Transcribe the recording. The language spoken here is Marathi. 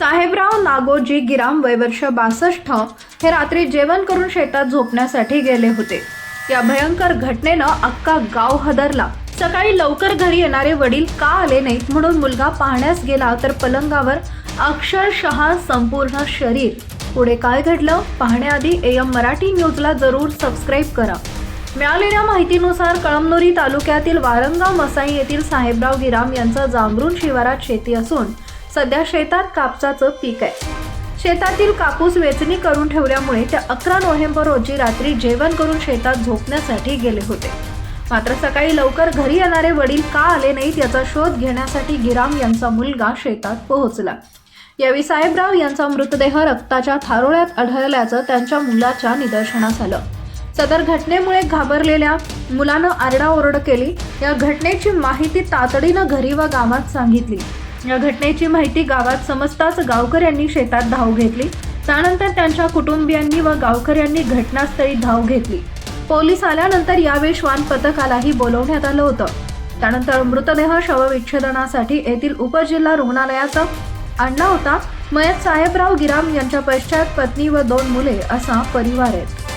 साहेबराव नागोजी गिराम वय वर्ष बासष्ट हे रात्री जेवण करून शेतात झोपण्यासाठी गेले होते. या भयंकर घटनेनं अख्खा गाव हदरला. सकाळी लवकर घरी येणारे वडील का आले नाहीत म्हणून मुलगा पाहण्यास गेला तर पलंगावर अक्षरशः संपूर्ण शरीर. पुढे काय घडलं? पाहण्याआधी एम मराठी न्यूजला जरूर सबस्क्राईब करा. मिळालेल्या माहितीनुसार कळमनुरी तालुक्यातील वारंगाव मसाई येथील साहेबराव गिराम यांचा जांभरून शिवारात शेती असून सध्या शेतात कापसाचं पीक आहे. शेतातील कापूस वेचणी करून ठेवल्यामुळे ते अकरा नोव्हेंबर रोजी रात्री जेवण करून शेतात झोपण्यासाठी गेले होते. मात्र सकाळी लवकर घरी येणारे वडील का आले नाहीत याचा शोध घेण्यासाठी गिराम यांचा मुलगा शेतात पोहोचला. यावेळी साहेबराव यांचा मृतदेह रक्ताच्या थारोळ्यात आढळल्याचं त्यांच्या मुलाच्या निदर्शनास आलं. सदर घटनेमुळे घाबरलेल्या मुलानं आरडाओरड केली. या घटनेची माहिती तातडीनं घरी व गावात सांगितली. या घटनेची माहिती गावात समजताच गावकऱ्यांनी शेतात धाव घेतली. त्यानंतर त्यांच्या कुटुंबियांनी व गावकऱ्यांनी घटनास्थळी धाव घेतली. पोलीस आल्यानंतर यावेळी श्वान पथकालाही बोलवण्यात आलं होतं. त्यानंतर मृतदेह शवविच्छेदनासाठी येथील उपजिल्हा रुग्णालयात आणला होता. मयत साहेबराव गिराम यांच्या पश्चात पत्नी व दोन मुले असा परिवार आहे.